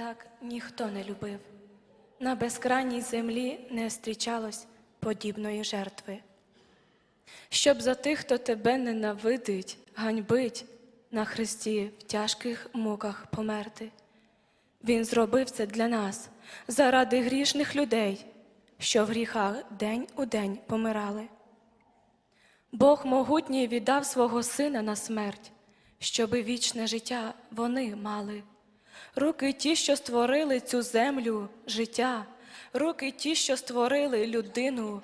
Так ніхто не любив. На безкрайній землі не зустрічалось подібної жертви. Щоб за тих, хто тебе ненавидить, ганьбить, на хресті в тяжких муках померти. Він зробив це для нас, заради грішних людей, що в гріхах день у день помирали. Бог могутній віддав свого сина на смерть, щоби вічне життя вони мали. Руки ті, що створили цю землю, життя, руки ті, що створили людину,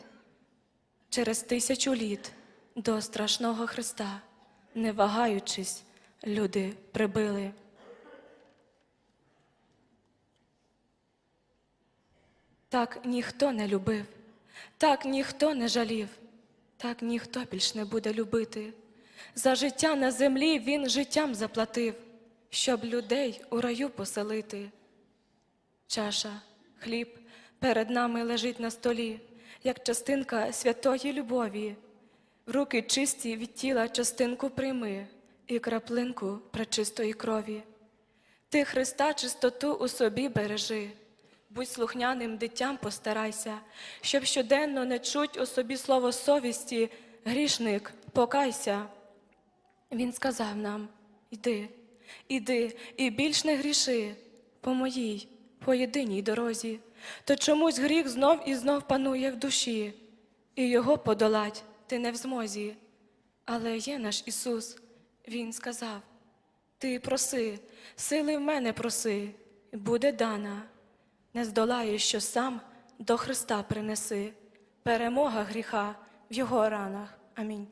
через тисячу літ до страшного Христа, не вагаючись, люди прибили. Так ніхто не любив, так ніхто не жалів, так ніхто більш не буде любити. За життя на землі він життям заплатив, щоб людей у раю поселити. Чаша, хліб перед нами лежить на столі, як частинка святої любові. В руки чисті від тіла частинку прийми і краплинку пречистої крові. Ти Христа чистоту у собі бережи, будь слухняним дитям постарайся, щоб щоденно не чуть у собі слово совісті, грішник, покайся. Він сказав нам: Іди, іди і більш не гріши по моїй, по єдиній дорозі, то чомусь гріх знов і знов панує в душі, і його подолать ти не в змозі. Але є наш Ісус, Він сказав: Ти проси, сили в мене проси, буде дана. Не здолаєш, що сам до Христа принеси, перемога гріха в Його ранах. Амінь.